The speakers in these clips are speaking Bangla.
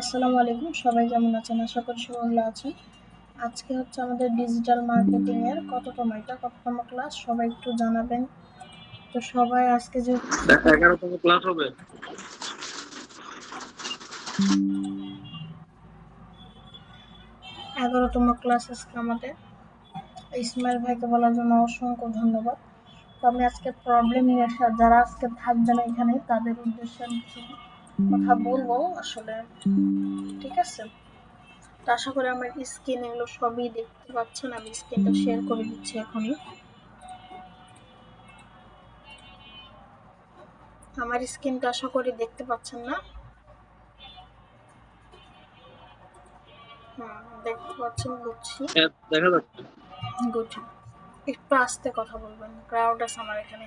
আসসালামু আলাইকুম। সবাই কেমন আছেন? আশা করি সবাই ভালো আছেন। আজকে হচ্ছে আমাদের ডিজিটাল মার্কেটিং এর কততম এটা কততম ক্লাস সবাই একটু জানাবেন। তো সবাই আজকে যে এগারোতম ক্লাস হবে। এগারোতম ক্লাস আজকে আমাদের। ইসমাইল ভাইকে বলার জন্য অসংখ্য ধন্যবাদ। তো আমি আজকে প্রবলেম নিয়ে আসা যারা আজকে থাকবে না এখানে তাদের উদ্দেশ্যে আমি কিছু কথা বলব আসলে ঠিক আছে। তো আশা করি আমার স্ক্রিন এগুলো সবই দেখতে পাচ্ছেন আমি স্কিনটা শেয়ার করে দিচ্ছি এখনই। আমার স্ক্রিনটা আশা করি দেখতে পাচ্ছেন না। দেখতে পাচ্ছেন বুঝছি হ্যাঁ, দেখা যাচ্ছে। গুড একটু আস্তে কথা বলবেন ক্রাউড আছে আমার এখানে।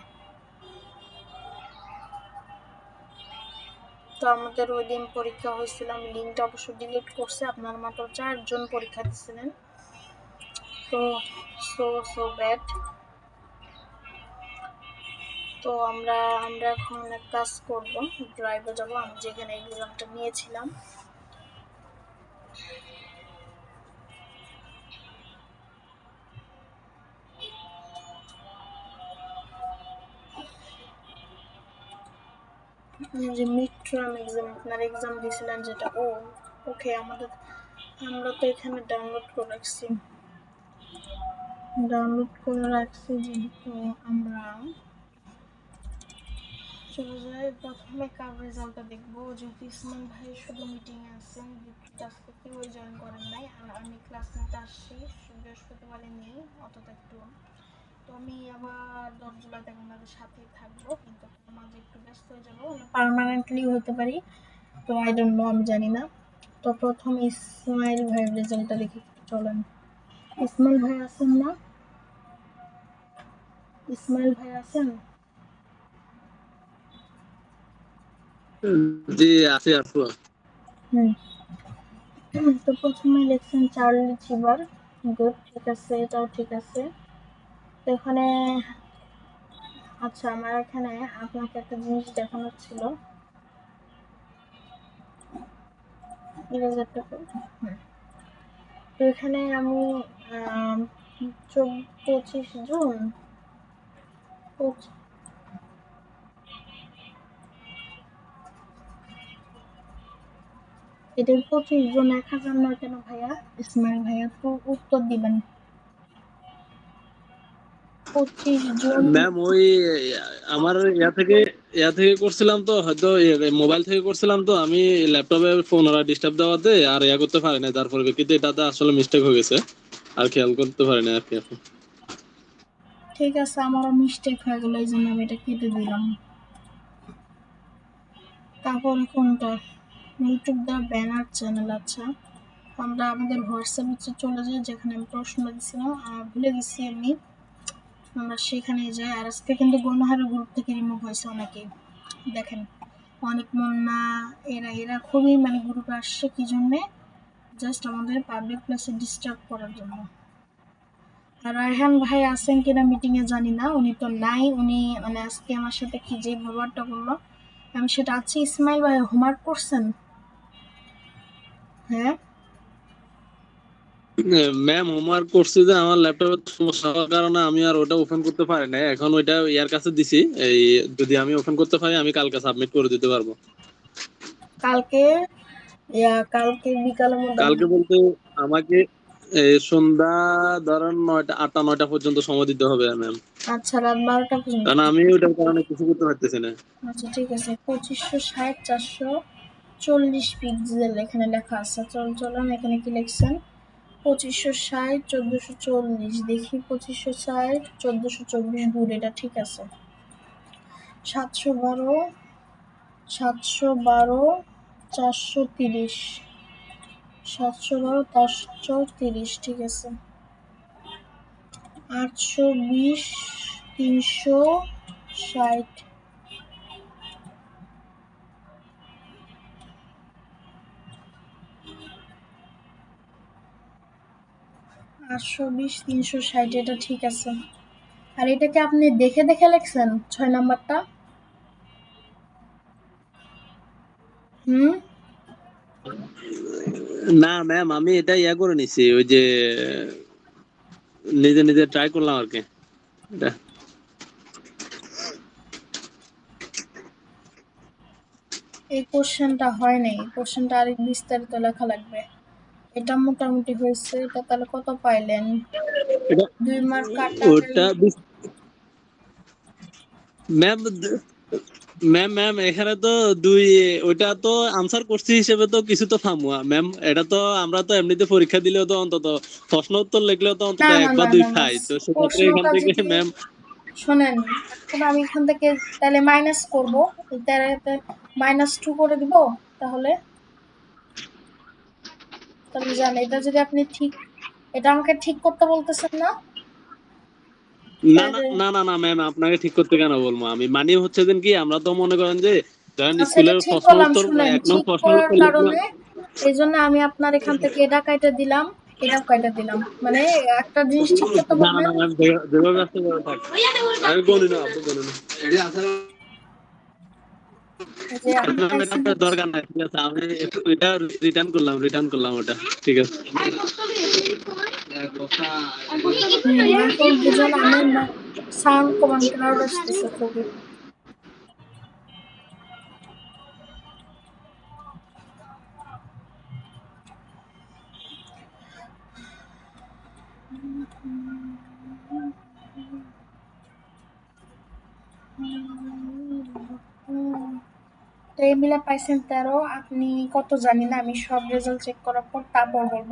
তো আমাদের ওই দিন পরীক্ষা হয়েছিল, আমি লিঙ্কটা অবশ্য ডিলিট করছি, আপনার মাত্র চারজন পরীক্ষা দিচ্ছিলেন তো সো সো ব্যাড তো আমরা আমরা এখন কাজ করব ড্রাইভে যাব, আমি যেখানে এক্সামটা নিয়েছিলাম। যে মিড টার্ম এক্সাম আপনার এক্সাম দিয়েছিলেন যেটা, ও ওকে আমাদের, আমরা তো এখানে ডাউনলোড করে রাখছি। ডাউনলোড করে রাখছি যেহেতু আমরা। চলে যাই, প্রথমে কার রেজাল্টটা দেখব। যেহেতু ইসমান ভাই শুধু মিটিংয়ে আছেন আজকে কেউ জয়েন করেন নাই, আর আমি ক্লাস নিতে আসছি, বৃহস্পতিবারে নেই অতটা একটু তো আমি সাথেই থাকব কিন্তু মাঝে একটু ব্যস্ত হয়ে যাব পার্মানেন্টলি হতে পারি। তো আই ডোন্ট নো আমি জানি না। তো প্রথম ইসমাইল ভাইয়ের রেজাল্টটা দেখি চলেন। ইসমাইল ভাই আছেন না? ইসমাইল ভাই আছেন? জি আছে আসব হুম। তো প্রথমে লিখছেন চার্লি চিবার গুড ঠিক আছে এটাও ঠিক আছে। তো এখানে আচ্ছা আমার এখানে আপনাকে একটা জিনিস দেখানোর ছিল। ইরেজারটা তো এখানে আমি পঁচিশ জুন এটা পঁচিশ জন এক হাজার নয় কেন ভাইয়া? ইসমাইল ভাইয়া তো উত্তর দিবেন। পঁচিশ জন ম্যাম ওই আমার ইয়া থেকে ইয়া থেকে করছিলাম তো হয়তো মোবাইল থেকে করছিলাম তো আমি ল্যাপটপে ফোন ওরা ডিস্টার্ব দেওয়াতে আর ইয়া করতে পারি না তারপরে কিন্তু এটাতে আসলে মিস্টেক হয়ে গেছে। আর খেয়াল করতে পারি না আর কি এখন। ঠিক আছে আমারও মিস্টেক হয়ে গেল এই জন্য আমি এটা কেটে দিলাম। তারপর কোনটা? ইউটিউব দা ব্যানার চ্যানেল আচ্ছা। আমরা আমাদের হোয়াটসঅ্যাপে চলে যাই যেখানে আমি প্রশ্ন দিছিলাম আর ভুলে গেছি আমি। আমরা সেখানে যাই। আর আজকে কিন্তু গণহারের গ্রুপ থেকে রিমুভ হয়েছে অনেকেই দেখেন, অনেক মন্না, এরা এরা খুবই মানে গ্রুপে আসছে। কি জন্যে? জাস্ট আমাদের পাবলিক প্লেসে ডিস্টার্ব করার জন্য। আর রায়হান ভাই আছেন কিনা মিটিং এ জানি না। উনি তো নাই। উনি মানে আজকে আমার সাথে কি যে ব্যবহারটা করল। আমি সেটা আছি। ইসমাইল ভাই হোমওয়ার্ক করছেন? হ্যাঁ? ম্যাম হোমওয়ার্ক করছি যে আমার ল্যাপটপের সমস্যা হওয়ার কারণে আমি আর ওটা ওপেন করতে পারি না এখন ওইটা ইয়ার কাছে দিছি। এই যদি আমি ওপেন করতে পারি আমি কালকে সাবমিট করে দিতে পারব। কালকে ইয়া কালকে বিকালের মধ্যে কালকে বলতে আমাকে সন্ধ্যা ধরেন নয়টা আটটা নয়টা পর্যন্ত সময় দিতে হবে ম্যাম আচ্ছা রাত বারোটা পর্যন্ত। কারণ আমি ওইটার কারণে কিছু করতে পারতেছি না। আচ্ছা ঠিক আছে। পঁচিশশো ষাট চারশো চল্লিশ পিক্সেল এখানে লেখা আছে। চল চলুন এখানে কি লিখছেন? পঁচিশশো ষাট, চোদ্দোশো চল্লিশ। দেখি পঁচিশশো ষাট, চোদ্দোশো চব্বিশ গুড এটা ঠিক আছে। সাতশো বারো সাতশো বারো, চারশো তিরিশ। সাতশো বারো, চারশো তিরিশ, ঠিক আছে। আটশো বিশ, তিনশো ষাট। আটশো বিশ তিনশো ষাট এটা ঠিক আছে। আর এটাকে আপনি দেখে দেখে লেখছেন ছয় নাম্বারটা? হুম? না ম্যাম আমি এটা ইয়া করে নিছি ওই যে নিজে নিজে ট্রাই করলাম আর কি এটা। এই কোশ্চেনটা হয় নাই কোশ্চেনটা আরেক বিস্তারিত লেখা লাগবে। এটা মোটামুটি হয়েছে এটা তাহলে কত পাইলেন? দুই মার্ক কাটা ওটা ম্যাম ম্যাম ম্যাম এখানে তো দুই ওইটা তো আনসার করছি হিসেবে তো কিছু তো ফামুয়া। ম্যাম এটা তো আমরা তো এমনিতে পরীক্ষা দিলেও তো অন্তত প্রশ্ন উত্তর লিখলেও তো অন্তত এক বা দুই না। তো সেক্ষেত্রে এখান থেকে ম্যাম শোনেন এখন আমি এখান থেকে তাহলে মাইনাস করব। মাইনাস টু করে দিব তাহলে তাহলে জান এটা যদি আপনি ঠিক এটা আমাকে ঠিক করতে বলতেছেন না? না না না ম্যাম আপনাকে ঠিক করতে কেন বলব? আমি মানে হচ্ছে দিন কি আমরা তো মনে করেন যে ধরেন আচ্ছা, স্কুলের প্রশ্ন উত্তর এক নং প্রশ্ন উত্তর কারণে এই জন্য আমি আপনার এখান থেকে এটা কাইটা দিলাম এটা কাইটা দিলাম। মানে একটা জিনিস ঠিক করতে না না না ম্যাম যেভাবে আসতে পারে থাক। আমি বলি না আপনি বলেন। এটা আপনার দরকার নাই ঠিক আছে? আমি এটা রিটার্ন করলাম রিটার্ন করলাম ওটা ঠিক আছে? সাউন্ড এই মিলে পাইছেন তেরো আপনি কত জানি না আমি সব রেজাল্ট চেক করার পর তারপর বলব।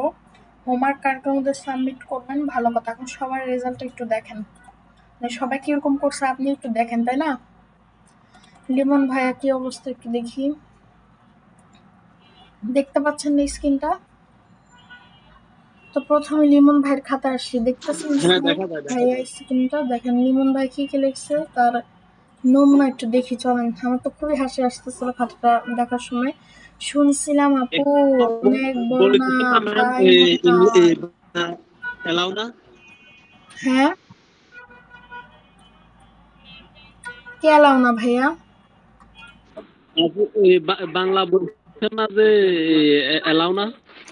হোমওয়ার্ক কার্ডের মধ্যে সাবমিট করবেন ভালো কথা। এখন সবার রেজাল্ট একটু দেখেন। মানে সবাই কীরকম করছে আপনি একটু দেখেন তাই না? লিমন ভাইয়া কি অবস্থা একটু দেখি। দেখতে পাচ্ছেন না স্ক্রিনটা তো প্রথমে লিমন ভাইয়ের খাতা আসছি দেখতেছেন হ্যাঁ, ভাইয়া স্ক্রিনটা দেখেন। লিমন ভাই কি কি লিখছে? তার নমুনা একটু দেখি চলেন। আমার তো খুবই হাসি আসতেছিল খাতাটা দেখার সময়। শুনছিলাম আপু অনেক হ্যাঁ। কে এলাও না ভাইয়া? আপু, এই বা- বাংলা বলছেন না যে এলাও না?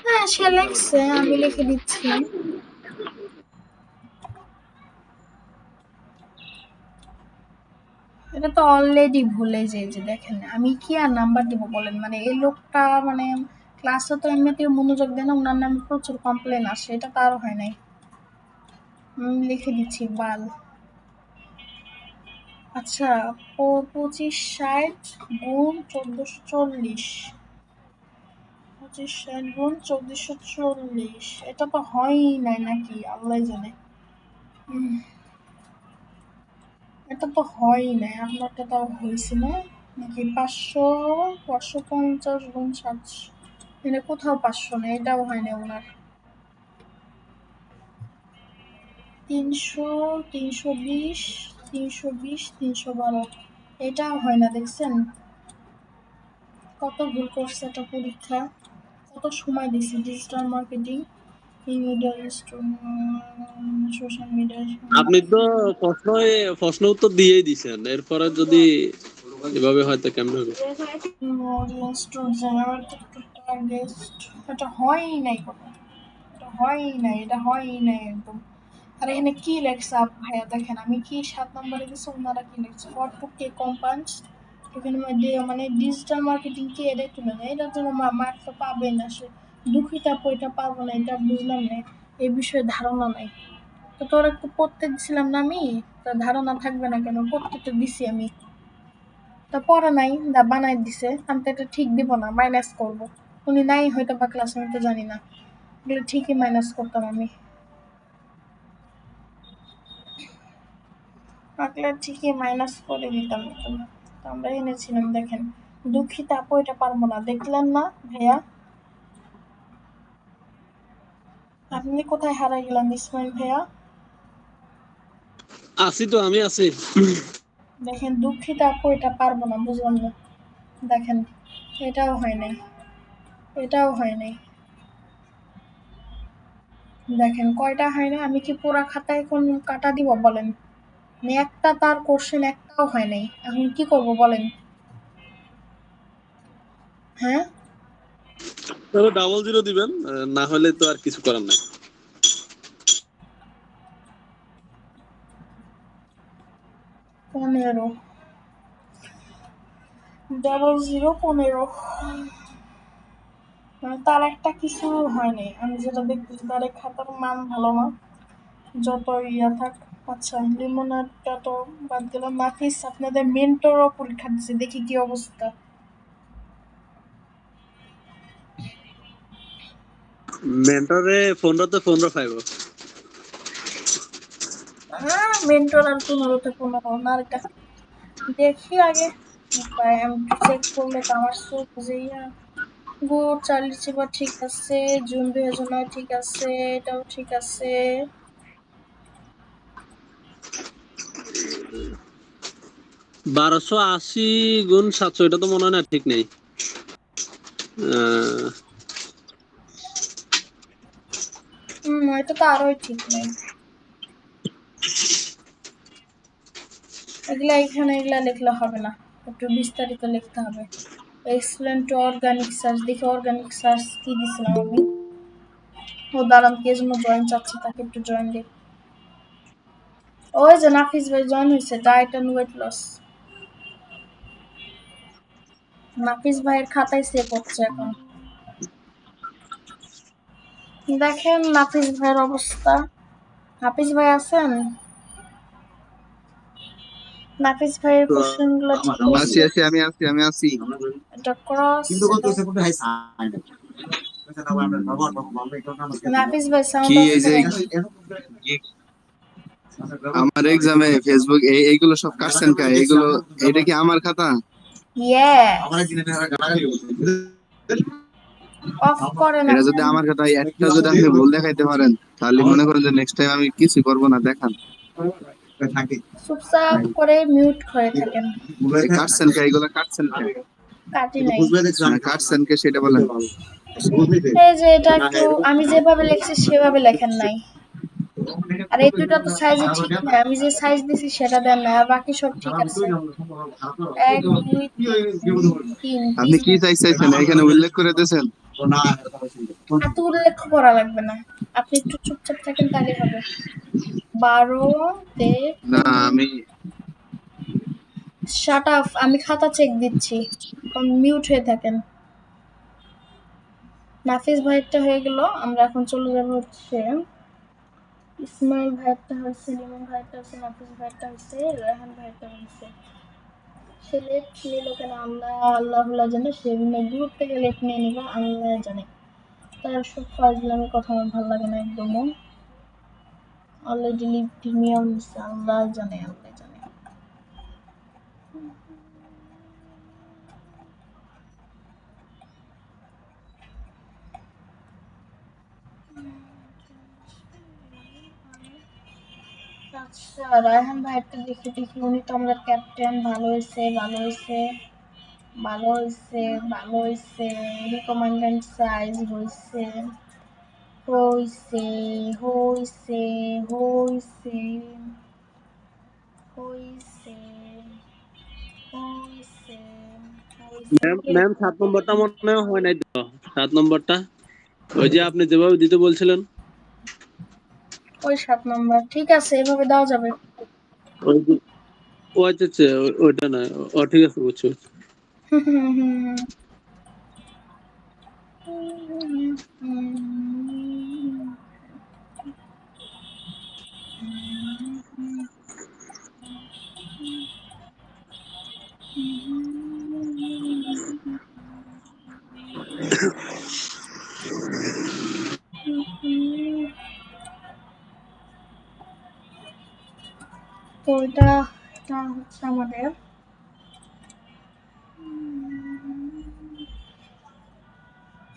হ্যাঁ সে লিখছে আমি লিখে দিচ্ছি। এটা তো অলরেডি ভুলে যে যে দেখেন, আমি কি আর নাম্বার দিব বলেন? মানে এই লোকটা মানে ক্লাসে তো এমনিতেও মনোযোগ দেয় না ওনার নামে প্রচুর কমপ্লেন আসে, এটা তারও হয় নাই। লিখে দিচ্ছি, বাল। আচ্ছা পঁচিশ, ষাট গুণ চোদ্দশো চল্লিশ। পঁচিশ, ষাট গুণ চোদ্দশো চল্লিশ। এটা তো হয়ই নাই নাকি, আল্লাহ জানে। এটা তো হয়ই নাই, আপনারটা তাও হয়েছে না? নাকি পাঁচশো পাঁচশো পঞ্চাশ গুণ সাতশো? মানে কোথাও পাঁচশো নেই, এটাও হয় না ওনার। তিনশো তিনশো বিশ তিনশো বিশ, তিনশো বারো, এটাও হয় না, দেখছেন? কত ভুল করছে একটা পরীক্ষা, কত সময় দিছি ডিজিটাল মার্কেটিং আপনি তো প্রশ্ন প্রশ্ন উত্তর দিয়েই দিছেন। এরপরে যদি এভাবে হয়তো কেমন হবে? এটা হয়ই নাই এটা হয়ই নাই, এটা হয়ই নাই একদম। আর এখানে কি লেখছে ভাইয়া? দেখেন, আমি কি সাত নম্বরে গেছি ওনারা কি লেখছে? হোয়াট টু কে কম্পাউন্ডস এখানে মানে ডিজিটাল মার্কেটিং কে এটাই তুলে নেয়? এটার জন্য মার্ক তো পাবে না সে। দুঃখিত এটা পাবো না, এটা বুঝলাম না, এই বিষয়ে ধারণা নাই। তো তোর একটু পড়তে দিছিলাম না আমি? তা ধারণা থাকবে না কেন? পড়তে তো দিছি আমি। তা পড়া নাই, দা বানাই দিছে, আমি তো এটা ঠিক দিব না মাইনাস করব। উনি নাই হয়তো বা ক্লাস আমি তো জানি না। এগুলো ঠিকই মাইনাস করতাম আমি। থাকলে ঠিকই মাইনাস করে দিতাম আমরা এনেছিলাম, দেখেন। দুঃখিত আপু, এটা পারব না। দেখলেন না ভাইয়া? আপনি কোথায় হারাই গেলেন ইসমাইল ভাইয়া? আছি তো আমি আছি। দেখেন দুঃখিত আপু এটা পারব না বুঝলাম না। দেখেন এটাও হয় নাই। এটাও হয় নাই। দেখেন কয়টা হয় না আমি কি পুরা খাতায় কোন কাটা দিব বলেন? মানে একটা তার কোশ্চেন একটাও হয় নাই। এখন কি করব বলেন? হ্যাঁ? তবে ডাবল জিরো দিবেন না হলে তো আর কিছু করার নাই। পনেরো। ডাবল জিরো পনেরো। মানে তার একটা কিছু হয়নি আমি যেটা দেখতেছি, তার খাতার মান ভালো না। যত ইয়া থাক আচ্ছা লিমোনারটা তো বাদ দিলাম। নাফিস, আপনাদের মেন্টরও পরীক্ষা দিচ্ছে, দেখি কি অবস্থা। মেন্টরে পনেরোতে পনেরো পাইব হ্যাঁ মেন্টর আর না দেখি আগে। আমি চেক করলে তো আমার গুড চার্লি ঠিক আছে জুন দুই হাজার নয় ঠিক আছে এটাও ঠিক আছে। বারোশো আশি গুণ সাতশো এটা তো মনে হয় না ঠিক নেই। হুম এটা তো আরোই এগুলা এখানে এগুলা লিখলে হবে না। একটু বিস্তারিত লিখতে হবে। এক্সপ্লেন অর্গানিক সার্চ দেখি অর্গানিক সার্চ কি দিছিলাম আমি? ও, দাঁড়ান, কে জন্য জয়েন চাচ্ছে তাকে একটু জয়েন দিই। ওই যে নাফিস ভাই জয়েন হয়েছে diet and weight loss Nafis ভাইয়ের খাতায় সেভ হচ্ছে এখন। দেখেন নাফিস ভাইয়ের অবস্থা। নাফিস ভাই আছেন? নাফিস ভাইয়ের কোশ্চেনগুলো ঠিক আছি আছি আমি আছি আমি আছি। এটা ক্রস। কিন্তু কত সেটা হাই সাইড নাফিস ভাই সাউন্ড কি এই যে আমার এক্সামে ফেসবুক এই এইগুলো সব কাটছেন কা? এগুলো এটা কি আমার খাতা? ইয়ে অফ করেন এটা যদি আমার খাতা একটা যদি আপনি ভুল দেখাইতে পারেন তাহলে মনে করেন যে নেক্সট টাইম আমি কিছু করব না দেখান। চুপচাপ করে মিউট হয়ে থাকেন। কাটছেন কা? এগুলো কাটছেন কা? কাটি নাই। বুঝবে দেখছ মানে কাটছেন কে সেটা বলেন। এই যে এটা একটু আমি যেভাবে লিখছি সেভাবে লেখেন নাই। আর এই দুটো তো সাইজ ঠিক না আমি যে সাইজ দিছি সেটা দেন না আর বাকি সব ঠিক আছে। এক দুই তিন আপনি কি চাই চাইছেন? এখানে উল্লেখ করে দিয়েছেন? এত উল্লেখ করা লাগবে না। আপনি একটু চুপচাপ থাকেন তাহলে হবে। বারো তে না আমি শাট আপ আমি খাতা চেক দিচ্ছি। মিউট হয়ে থাকেন। নাফিস ভাইয়েরটা হয়ে গেল আমরা এখন চলে যাব হচ্ছে ইসমাইল ভাইয়েরটা হয়েছে লিমন ভাইয়েরটা হয়েছে নাফিস ভাইয়েরটা হয়েছে রেহান ভাইয়েরটা হয়েছে। সে লেট নিল কেন? আল্লাহ আল্লাহ জানে সে গ্রুপ থেকে লেট নিয়ে নিল আল্লাহ জানে। তার সব ফাজলামের কথা আমার ভালো লাগে না একদমও। অলরেডি লিভ প্রিমিয়াম আল্লাহ জানে। আল্লাহ জানে আচ্ছা রায়হান ভাইয়েরটা দেখি দেখি। উনি তো ক্যাপ্টেন ভালো হয়েছে ভালো হয়েছে ভালো হয়েছে ভালো হয়েছে রিকমান্ডেন্ট সাইজ হয়েছে হয়েছে হয়েছে হয়েছে হয়েছে হয়েছে ম্যাম সাত নম্বরটা মনে হয় নাই তো? সাত নম্বরটা? ওই যে আপনি যেভাবে দিতে বলছিলেন। ওই সাত নম্বর ঠিক আছে এভাবে দেওয়া যাবে ওই যে ও আচ্ছা আচ্ছা ও- ওইটা না ও ঠিক আছে বুঝছি বুঝছি। এটা হচ্ছে আমাদের।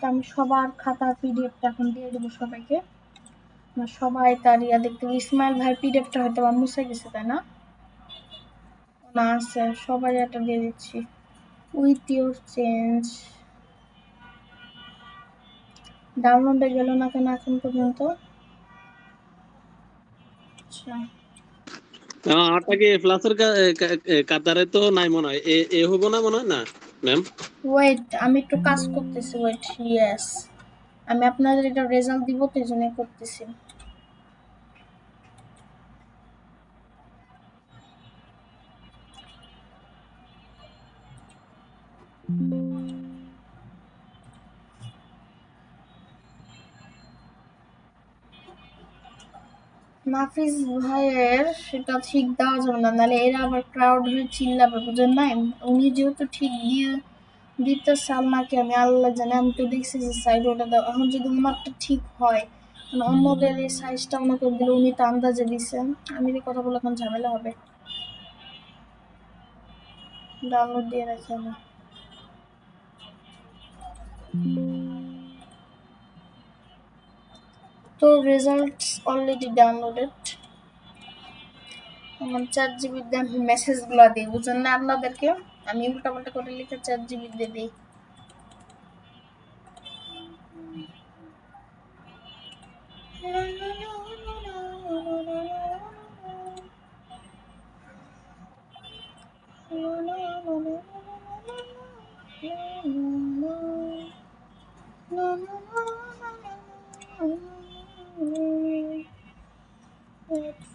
আমি সবার খাতা পিডিএফটা এখন দিয়ে দেবো সবাইকে। সবাই তার ইয়া দেখতে। ইসমাইল ভাই পিডিএফটা হয়তো বা মুছে গেছে, তাই না? না, আছে, সবাই এটা দিয়ে দিচ্ছি। উইথ ইউর চেঞ্জ ডাউনলোডে গেল না কেন এখন পর্যন্ত? আচ্ছা। আহ, আটটা কি প্লাসের কাতারে তো নাই মনে হয়। এ হব না মনে হয় না ম্যাম? ওয়েট আমি একটু কাজ করতেছি ওয়েট ইয়েস আমি আপনাদের এটা রেজাল্ট দিব তো জন্য করতেছি। নাফিস ভাইয়ের সেটা ঠিক দেওয়া যাবে না নাহলে এরা আবার ক্রাউড হয়ে চিল্লাবে বুঝেন না উনি যেহেতু ঠিক দিয়ে দিতে চাল নাকি আমি আল্লাহ জানে আমি তো দেখছি যে সাইড ওটা দাও এখন যদি ওনারটা ঠিক হয় মানে অন্যদের এই সাইজটা ওনাকে দিলে উনি তো আন্দাজে দিচ্ছেন আমি এই কথা বলে এখন ঝামেলা হবে। ডাউনলোড দিয়ে রাখি আমি। তো রেজাল্ট অলরেডি ডাউনলোডেড আমার চার জিবির দিয়ে আমি মেসেজগুলো দিই বুঝলেন না আপনাদেরকে? আমি উল্টাপাল্টা করে লিখে চার জিবি দিয়ে দিই।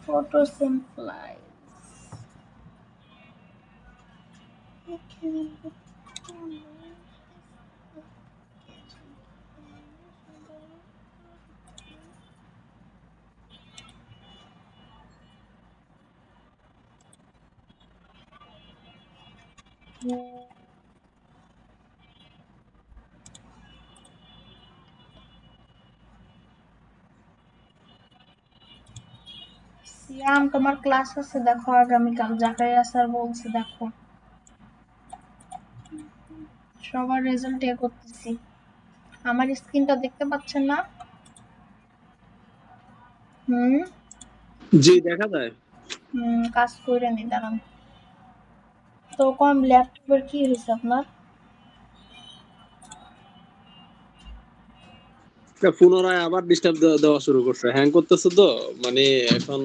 Photos and flies. সিয়াম তোমার ক্লাস আছে দেখো আগামীকাল। জাকারিয়া স্যার বলছে দেখো। সবার রেজাল্ট এ করতেছি। আমার স্ক্রিনটা দেখতে পাচ্ছেন না? হুম? জি দেখা যায়। হুম কাজ করে নি দাঁড়ান। তো কম ল্যাপটপের কি হয়েছে আপনার? পুনরায় আবার ডিস্টার্ব দেওয়া শুরু করছে। হ্যাং করতেছে তো মানে এখন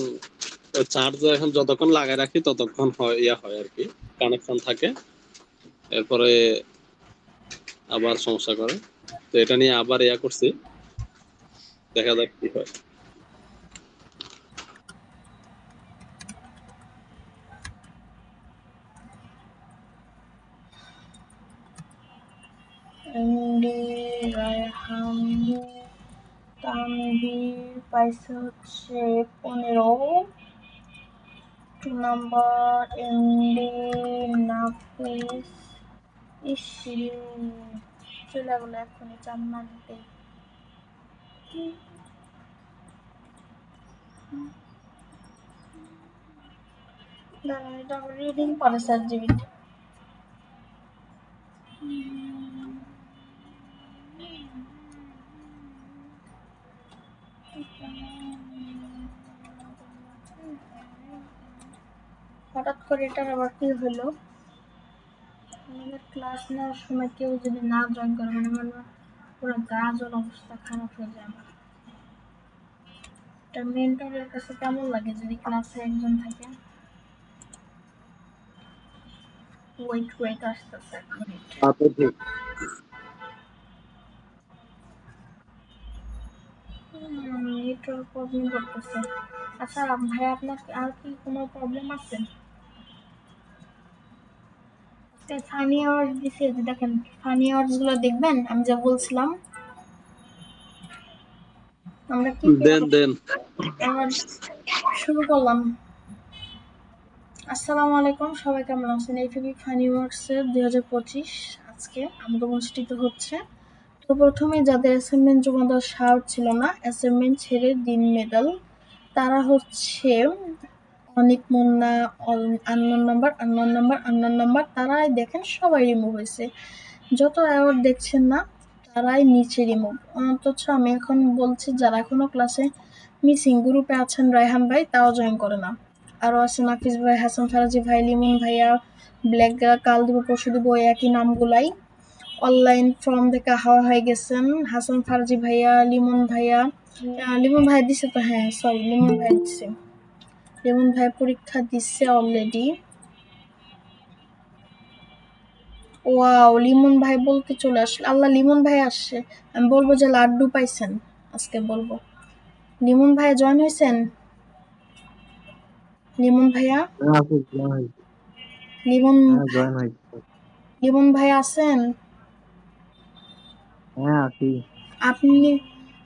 চার্জ এখন যতক্ষণ লাগায় রাখি ততক্ষণ হয়, ইয়া হয় আর কি কানেকশন থাকে। এরপরে আবার সমস্যা করে। তো এটা নিয়ে আবার ইয়া করছি। দেখা যাক কি হয়। এমডি রায়হান তানভীর পাইছে হচ্ছে পনেরো। নাম্বার এমডি নাফিস। ইসিউ চলে গেলো এখনই, চার মানতে দাঁড়ান, এটা রিডিং পরে স্যার জিবি হঠাৎ করে এটার আবার কি হলো? আমাদের ক্লাস নেওয়ার সময় কেউ যদি না জয়েন করে মানে আমার পুরো গা অবস্থা খারাপ হয়ে যায় আমার। এটা মেন্টরের কাছে কেমন লাগে যদি ক্লাসে একজন থাকে? ওয়েট ওয়েট আসতেছে নেটওয়ার্ক প্রবলেম করতেছে। আচ্ছা ভাই, আপনার আর কি কোনো প্রবলেম আছে? ফানি আওয়ার্স দিছে দেখেন ফানি আওয়ার্সগুলো দেখবেন আমি যা বলছিলাম। আমরা কি দেন দেন। শুরু করলাম। আসসালামু আলাইকুম সবাই কেমন আছেন? এইটুকু ফানি ওয়ার্কসের দুই হাজার পঁচিশ আজকে আমাদের অনুষ্ঠিত হচ্ছে। তো প্রথমে যাদের অ্যাসাইনমেন্ট জমা দেওয়ার সাহস ছিল না অ্যাসাইনমেন্ট ছেড়ে দিন মেডাল তারা হচ্ছে অনেক Munna unknown number unknown number unknown number তারাই দেখেন সবাই রিমুভ হয়েছে। যত অ্যাওয়ার্ড দেখছেন না, তারাই নিচে রিমুভ অথচ আমি এখন বলছি, যারা এখনও ক্লাসে মিসিং গ্রুপে আছেন রায়হান ভাই, তাও জয়েন করে না আরও আছে নাফিস ভাই, হাসান ফারাজি ভাই, লিমন ভাইয়া, ব্ল্যাক কাল দিব পরশু দিব ওই একই নামগুলাই। অনলাইন ফর্ম থেকে হাওয়া হয়ে গেছেন হাসান ফারজি ভাইয়া, লিমন ভাইয়া। লিমন ভাই দিছে তো? হ্যাঁ সরি লিমন ভাই দিছে। লিমন ভাই পরীক্ষা দিচ্ছে অলরেডি ওয়াও লিমন ভাই বলতে চলে আসলে আল্লাহ লিমন ভাই আসছে। আমি বলব যে লাড্ডু পাইছেন আজকে বলব। লিমন ভাইয়া জয়েন হয়েছেন লিমন ভাইয়া? হ্যাঁ লিমন হ্যাঁ লিমন ভাই আছেন? হ্যাঁ আপনি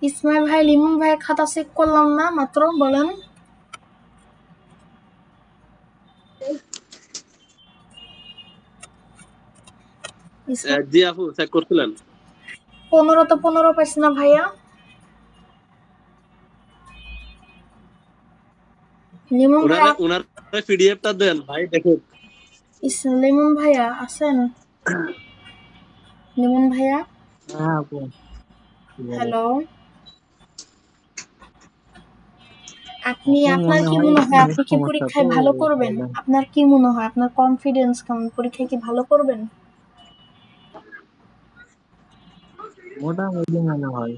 ইসমাইল ভাই লিমন ভাই খাতা চেক করলাম না মাত্র বলেন ইসমাইল জি আপু চেক করছিলেন? পনেরো তো পনেরো পাইছি না ভাইয়া। লিমন ভাইয়া ওনার পিডিএফটা দেন ভাই দেখুন। লিমন ভাইয়া আছেন? লিমন ভাইয়া? হ্যাঁ আপু। হ্যালো। আপনি আপনার কি মনে হয় আপনি কি পরীক্ষায় ভালো করবেন? আপনার কি মনে হয় আপনার কনফিডেন্স কেমন? পরীক্ষায় কি ভালো করবেন? মোটামুটি মনে হয়।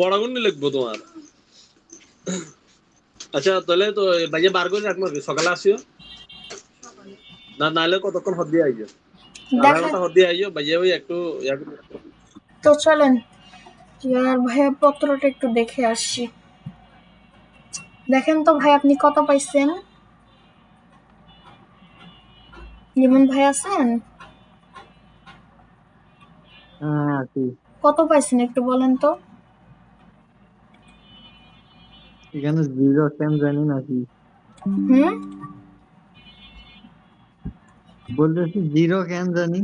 বড় গুণি লিখব তোমার। আচ্ছা তাহলে তো ভাইয়া বার করে রাখব সকালে আসিও। না নাহলে কতক্ষণ হদ দিয়ে আইও? আধা ঘণ্টা হদ দিয়ে আইও? ভাইয়া ওই একটু তো চলেন আর ভাইয়া পত্রটা একটু দেখে আসছি দেখেন তো ভাই আপনি কত পাইছেন? লিমন ভাই আছেন? হ্যাঁ কত পাইছেন একটু বলেন তো? এখানে জিরো কেন জানি নাকি? হুম? বলতেছি জিরো কেন জানি?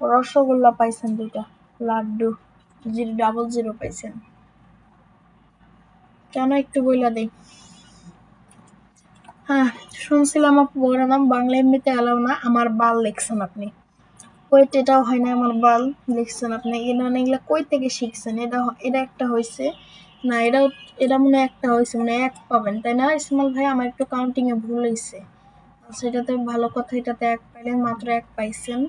রসগোল্লা পাইছেন দুটা লাড্ডু। জিরো ডাবল জিরো পাইছেন। কেন একটু বইলা দেই? হ্যাঁ শুনছিলাম আপু বড় নাম, বাংলা এমনিতে এলাও না, আমার বাল লিখছেন আপনি। ওয়েট এটাও হয় না, আমার বাল লিখছেন আপনি। এটা মানে এগুলা কই থেকে শিখছেন? এটা এটা একটা হয়েছে না, এটাও, এটা মনে একটা হয়েছে মানে এক পাবেন। তাই না ইসমাল ভাই? আমার একটু কাউন্টিংয়ে ভুল হয়েছে সেটাতে ভালো কথা, এটাতে এক পাইলেন, মাত্র এক পাইছেন।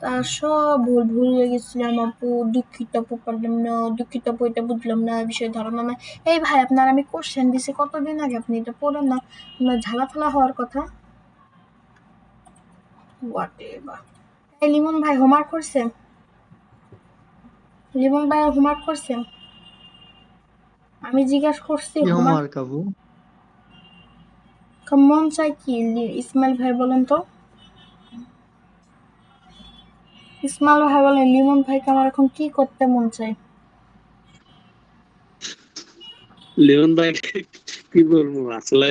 তার সব ভুল ভুল হয়ে গেছিলাম আপু দুঃখিত আপু পারলাম না দুঃখিত আপু এটা বুঝলাম না বিষয়ে ধারণা নাই। এই ভাই আপনার আমি কোশ্চেন দিছি কতদিন আগে? আপনি এটা পড়েন না। আপনার ঝালাফালা হওয়ার কথা? হোয়াট এই লিমন ভাই হোমওয়ার্ক করছে? লিমন ভাই হোমওয়ার্ক করছে? আমি জিজ্ঞাসা করছি হোমওয়ার্ক আপু মন চাই কি? ইসমাইল ভাই বলেন তো। ইসমাইল ভাই বলেন লিমন ভাইকে আমার এখন কি করতে মন চায়? লিওন ভাই কি বলব? আসলে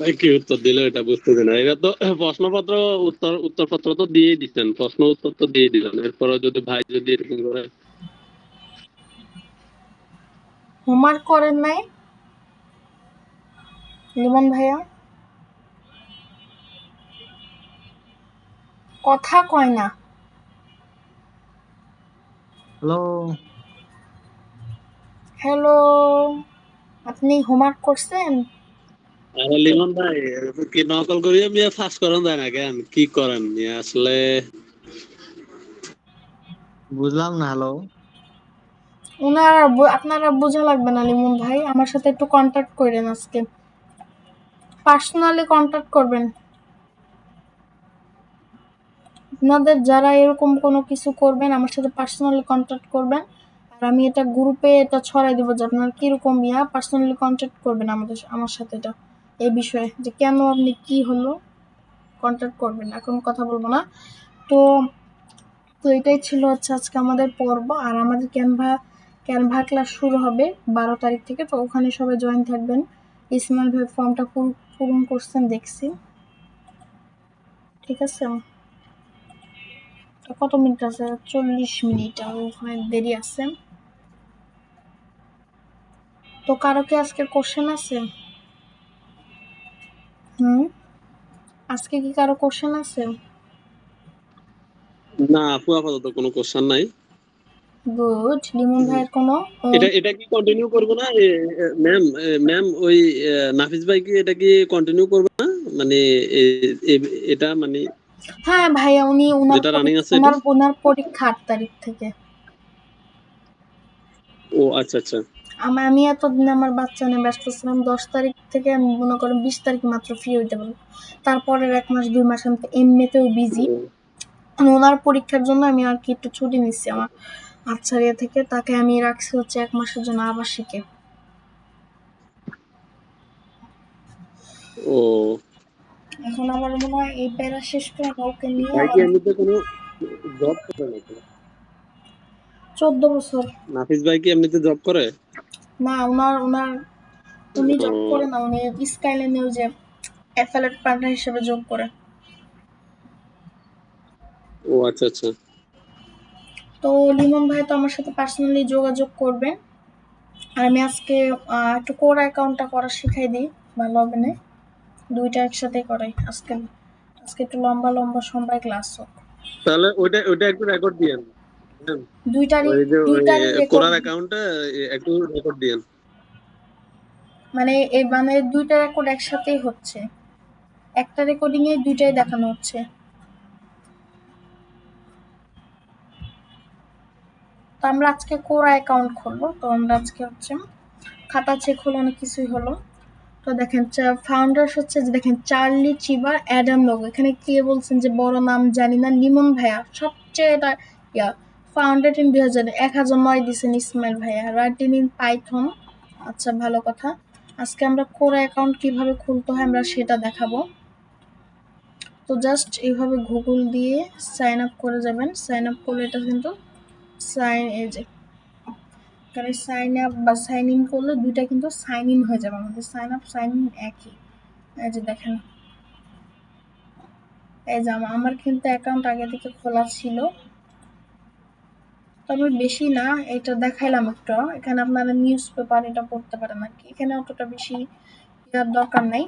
ভাই কি উত্তর দিল এটা বুঝতেছি না। এটা তো প্রশ্নপত্র উত্তর উত্তরপত্র তো দিয়েই দিচ্ছেন প্রশ্ন উত্তর তো দিয়ে দিলেন। এরপরে যদি ভাই যদি এরকম করে। হোমওয়ার্ক করেন নাই। লিমন ভাইয়া? কথা কয় না। হ্যালো হ্যালো আপনি হোমওয়ার্ক করছেন? আরে লিমন ভাই কি নকল করিয়ে মিয়া ফাঁস করেন যায় না কেন? কি করেন? মিয়া আসলে বুঝলাম না হ্যালো ওনার আপনারা বোঝা লাগবে না লিমন ভাই আমার সাথে একটু কন্ট্যাক্ট করেন আজকে। পার্সোনালি কন্ট্যাক্ট করবেন। আপনাদের যারা এরকম কোনো কিছু করবেন, আমার সাথে পার্সোনালি কন্ট্যাক্ট করবেন, আর আমি এটা গ্রুপে এটা ছড়াই দেবো যে আপনারা কীরকম ইয়া পার্সোনালি কন্ট্যাক্ট করবেন আমাদের, আমার সাথে এটা, এই বিষয়ে, যে কেন আপনি কি হলো কন্ট্যাক্ট করবেন, এখন কথা বলব না। তো তো এটাই ছিল হচ্ছে আজকে আমাদের পর্ব, আর আমাদের ক্যানভা ক্যানভা ক্লাস শুরু হবে বারো তারিখ থেকে, তো ওখানে সবাই জয়েন থাকবেন। ইসমাইল ভাই ফর্মটা পূরণ করছেন, দেখছি। ঠিক আছে? তো কত মিনিট আছে? চল্লিশ মিনিট আর ওখানে দেরি আছে। তো কারও কি আজকে কোশ্চেন আছে? হুম? আজকে কি কারও কোশ্চেন আছে? না আপু আপাতত কোনো কোশ্চেন নাই। গুড লিমন ভাইয়ের কোনো? এটা এটা কি কন্টিনিউ করব না? ম্যাম ম্যাম ওই নাফিস ভাই কি এটা কি কন্টিনিউ করবে না? মানে এটা মানে হ্যাঁ ভাইয়া উনি ওনার যেটা running আছে ওনার ওনার পরীক্ষা আট তারিখ থেকে। ও আচ্ছা আচ্ছা। আমার আমি এতদিন আমার বাচ্চা নিয়ে ব্যস্ত ছিলাম দশ তারিখ থেকে আমি মনে করেন বিশ তারিখ মাত্র ফ্রি হইতে পারব। তারপরের এক মাস দুই মাস আমি এমনিতেও বিজি ওনার পরীক্ষার জন্য আমি আর কি একটু ছুটি নিচ্ছি আমার আচ্ছা ইয়ে থেকে। তাকে আমি রাখছি হচ্ছে এক মাসের জন্য আবাসিকে। ও। এখন আমার মনে হয় এই প্যারা শেষ করে ওকে নিয়ে ভাই কি এমনিতে কোনো জব করে নাকি? চোদ্দ বছর। নাফিস ভাই কি এমনিতে জব করে? না ওনার ওনার উনি জব করে না উনি স্কাইলাইনেও যে অ্যাফেলেট পার্টনার হিসেবে জব করে। ও আচ্ছা আচ্ছা। তো লিমন ভাই তো আমার সাথে পার্সোনালি যোগাযোগ করবে। আর আমি আজকে একটু কোর অ্যাকাউন্টটা করা শিখাই দিই ভালো হবে না দুইটা একসাথে করাই আজকে আজকে একটু লম্বা লম্বা সময় ক্লাস হোক। তাহলে ওইটা ওইটা একটু রেকর্ড দিয়েন দুইটারই দুইটারই কোরার অ্যাকাউন্টে একটু রেকর্ড দিয়েন মানে এই মানে দুইটা রেকর্ড একসাথেই হচ্ছে। একটা রেকর্ডিং এ দুইটাই দেখানো হচ্ছে। তো আমরা আজকে কোরা অ্যাকাউন্ট খুলবো। তো আমরা আজকে হচ্ছে খাতা চেক হলো অনেক কিছুই হলো। তো দেখেন ফাউন্ডার হচ্ছে যে দেখেন, চার্লি চিবার অ্যাডাম লোক এখানে কে বলছেন যে বড় নাম জানি না, লিমন ভাইয়া। সবচেয়ে এটা, ইয়া ফাউন্ডেড ইন দুই হাজার এক হাজার নয় দিয়েছেন ইসমাইল ভাইয়া। রাইটিং ইন পাইথন আচ্ছা ভালো কথা। আজকে আমরা কোরা অ্যাকাউন্ট কীভাবে খুলতে হয় আমরা সেটা দেখাবো। তো জাস্ট এইভাবে গুগল দিয়ে সাইন আপ করে যাবেন। সাইন আপ করলে এটা কিন্তু সাইন এই যে এখানে সাইন আপ বা সাইন ইন করলে দুইটা কিন্তু সাইন ইন হয়ে যাবে। আমাদের সাইন আপ সাইন ইন একই। এই যে দেখেন। এই যে আমার কিন্তু অ্যাকাউন্ট আগে থেকে খোলা ছিল। তবে বেশি না, এটা দেখাইলাম একটু। এখানে আপনারা নিউজ পেপার এটা পড়তে পারেন আর কি। এখানে অতটা বেশি ইয়ার দরকার নেই।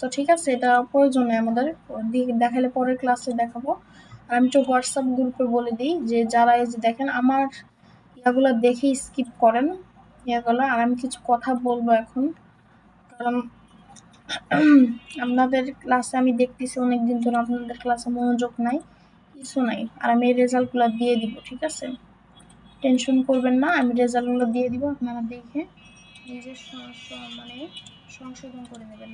তো ঠিক আছে, এটা প্রয়োজন নেই আমাদের দেখালে পরের ক্লাসে দেখাবো। আর আমি তো হোয়াটসঅ্যাপ গ্রুপে বলে দিই যে যারা এই যে দেখেন, আমার ইয়াগুলো দেখে স্কিপ করেন। ইয়াগুলো, আর আমি কিছু কথা বলব এখন। কারণ আপনাদের ক্লাসে আমি দেখতেছি অনেকদিন ধরে আপনাদের ক্লাসে মনোযোগ নাই, কিছু নাই। আর আমি এই রেজাল্টগুলো দিয়ে দিব, ঠিক আছে? টেনশন করবেন না, আমি রেজাল্টগুলো দিয়ে দিব, আপনারা দেখে নিজের মানে সংশোধন করে নেবেন।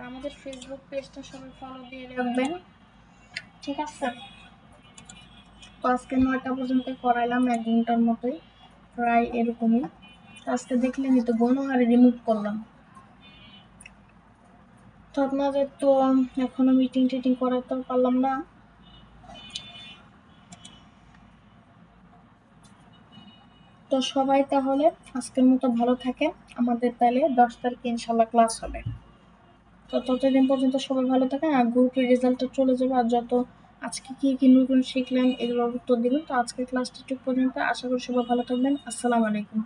আর আমাদের ফেসবুক পেজটা সবাই ফলো দিয়ে রাখবেন। ঠিক আছে? আজকে নয়টা পর্যন্ত করাইলাম, এক ঘণ্টার মতোই। প্রায় এরকমই। আজকে দেখলেনই তো, গণহারে রিমুভ করলাম। তো আপনাদের তো এখনও মিটিং টিটিং করাতে পারলাম না। তো সবাই তাহলে আজকের মতো ভালো থাকে আমাদের তাহলে দশ তারিখে ইনশাল্লাহ ক্লাস হবে। তো ততদিন পর্যন্ত সবাই ভালো থাকেন আর গ্রুপের রেজাল্টটা চলে যাবে, আর যত আজকে কি কি নতুন শিখলাম, এগুলোর উত্তর দিবেন। তো আজকের ক্লাসটা ঠিক পর্যন্ত। আশা করি সবাই ভালো থাকবেন। আসসালামু আলাইকুম।